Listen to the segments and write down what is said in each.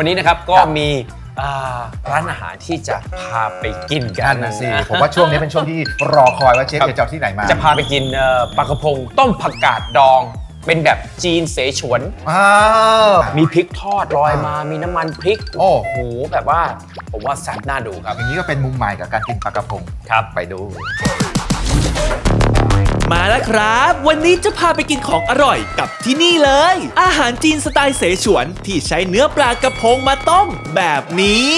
วันนี้นะครับก็ครับมีอ่าร้านอาหารที่จะพาไปกินกันนั่นนะสิผมว่าช่วงนี้เป็นช่วงที่รอคอยว่าเชฟครับจะเจ้าที่ไหนมาจะพาไปกินเอ่อปลากระพงต้มผักกาดดอง เป็นแบบจีนเสฉวน อ้าว มีพริกทอดลอยมา มีน้ำมันพริกโอ้โอ้โหแบบว่า ผมว่าแซ่บน่าดูครับ อย่างนี้ก็เป็นมุมใหม่กับการกินปลากระพงครับ ไปดูมา แล้วครับ วันนี้จะพาไปกินของอร่อยกับที่นี่เลย อาหารจีนสไตล์เสฉวนที่ใช้เนื้อปลากระพงมาต้มแบบนี้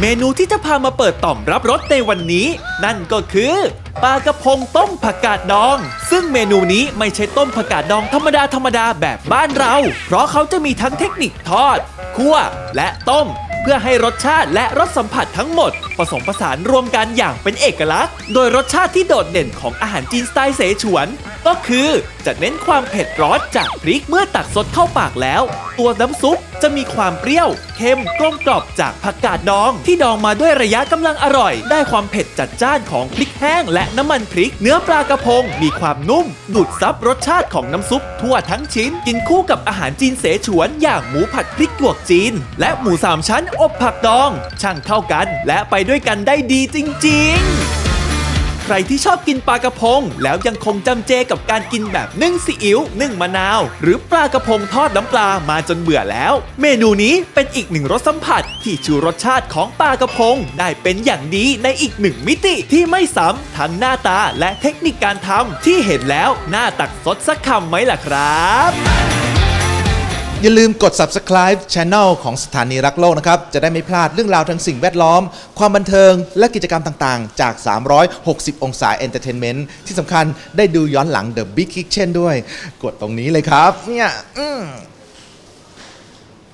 เมนูที่จะพามาเปิดต่อมรับรสในวันนี้ นั่นก็คือปลากระพงต้มผักกาดดอง ซึ่งเมนูนี้ไม่ใช่ต้มผักกาดดองธรรมดาธรรมดาแบบบ้านเรา เพราะเขาจะมีทั้งเทคนิคทอด คั่ว และต้ม เพื่อให้รสชาติและรสสัมผัสทั้งหมด ผสมผสานรวมกันอย่างเป็นเอกลักษณ์ โดยรสชาติที่โดดเด่นของอาหารจีนสไตล์เสฉวน ก็คือจะเน้นความเผ็ดร้อนจากพริกเมื่อตักสดเข้าปากแล้วตัวน้ำซุปจะมีความเปรี้ยว เค็มกลมกล่อมจากผักกาดดอง ที่ดองมาด้วยระยะกำลังอร่อย ได้ความเผ็ดจัดจ้านของพริกแห้งและน้ำมันพริก เนื้อปลากระพงมีความนุ่ม ดูดซับรสชาติของน้ำซุปทั่วทั้งชิ้น กินคู่กับอาหารจีนเสฉวนอย่างหมูผัดพริกหยวกจีน และหมูสามชั้นอบผักดอง ช่างเข้ากัน และไปด้วยกันได้ดีจริง ๆ ใครที่ชอบกินปลากระพง แล้วยังคงจำเจกับการกินแบบนึ่งซีอิ๊วนึ่งมะนาว หรือปลากระพงทอดน้ำปลามาจนเบื่อแล้ว เมนูนี้เป็นอีกหนึ่งรสสัมผัส ที่ชูรสชาติของปลากระพง ได้เป็นอย่างดีในอีกหนึ่งมิติที่ไม่ซ้ำทั้งหน้าตาและเทคนิคการทำที่เห็นแล้วน่าตักสดสักคำไหมล่ะครับ อย่าลืมกด subscribe Channel ของสถานีรักโลกนะครับ จะได้ไม่พลาดเรื่องราวทางสิ่งแวดล้อม ความบันเทิง และกิจกรรมต่างๆ จาก 360 องศา Entertainment ที่สำคัญได้ดูย้อนหลัง The Big Kitchen ด้วย กดตรงนี้เลยครับ เนี่ยอืม